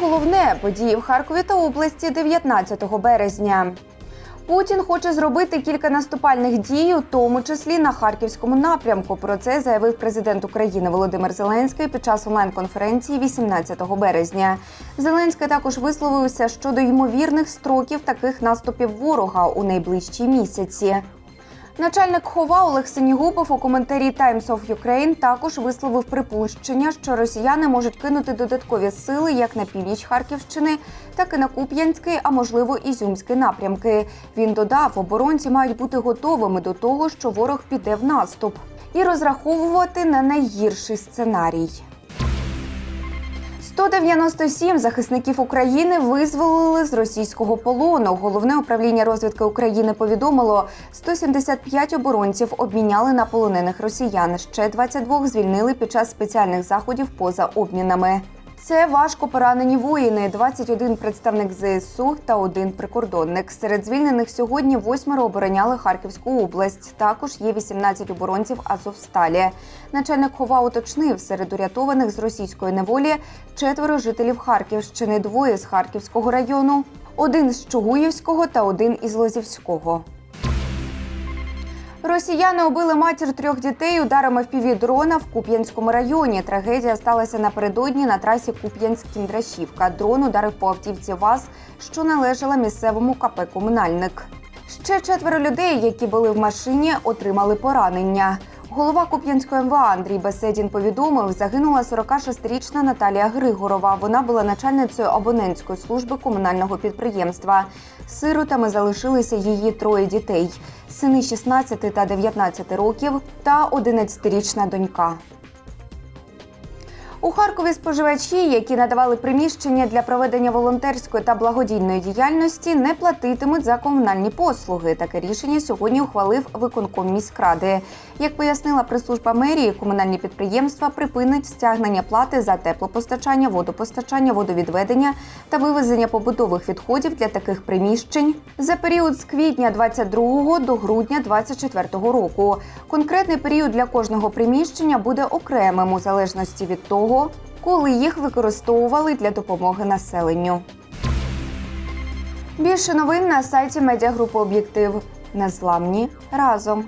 Головне події в Харкові та області 19 березня. Путін хоче зробити кілька наступальних дій, у тому числі на харківському напрямку. Про це заявив президент України Володимир Зеленський під час онлайн-конференції 18 березня. Зеленський також висловився щодо ймовірних строків таких наступів ворога у найближчі місяці. Начальник хова Олег Синігубов у коментарі Times of Ukraine також висловив припущення, що росіяни можуть кинути додаткові сили як на північ Харківщини, так і на Куп'янський, а можливо Ізюмський напрямки. Він додав, оборонці мають бути готовими до того, що ворог піде в наступ, і розраховувати на найгірший сценарій. 197 захисників України визволили з російського полону. Головне управління розвідки України повідомило, 175 оборонців обміняли на полонених росіян. Ще 22 звільнили під час спеціальних заходів поза обмінами. Це важко поранені воїни, 21 представник ЗСУ та один прикордонник. Серед звільнених сьогодні восьмеро обороняли Харківську область. Також є 18 оборонців Азовсталі. Начальник хова уточнив, серед урятованих з російської неволі четверо жителів Харківщини, двоє з Харківського району, один з Чугуївського та один із Лозівського. Росіяни убили матір трьох дітей ударами в піві дрона в Куп'янському районі. Трагедія сталася напередодні на трасі Куп'янськ-Кіндрашівка. Дрон ударив по автівці ВАЗ, що належала місцевому КП Комунальник. Ще четверо людей, які були в машині, отримали поранення. Голова Куп'янської МВА Андрій Беседін повідомив, загинула 46-річна Наталія Григорова. Вона була начальницею абонентської служби комунального підприємства. Сиротами залишилися її троє дітей: сини 16 та 19 років та 11-річна донька. У Харкові споживачі, які надавали приміщення для проведення волонтерської та благодійної діяльності, не платитимуть за комунальні послуги. Таке рішення сьогодні ухвалив виконком міськради. Як пояснила прес-служба мерії, комунальні підприємства припинять стягнення плати за теплопостачання, водопостачання, водовідведення та вивезення побутових відходів для таких приміщень за період з квітня 22 до грудня 24 року. Конкретний період для кожного приміщення буде окремим у залежності від того, коли їх використовували для допомоги населенню. Більше новин на сайті медіагрупи Об'єктив. Незламні разом.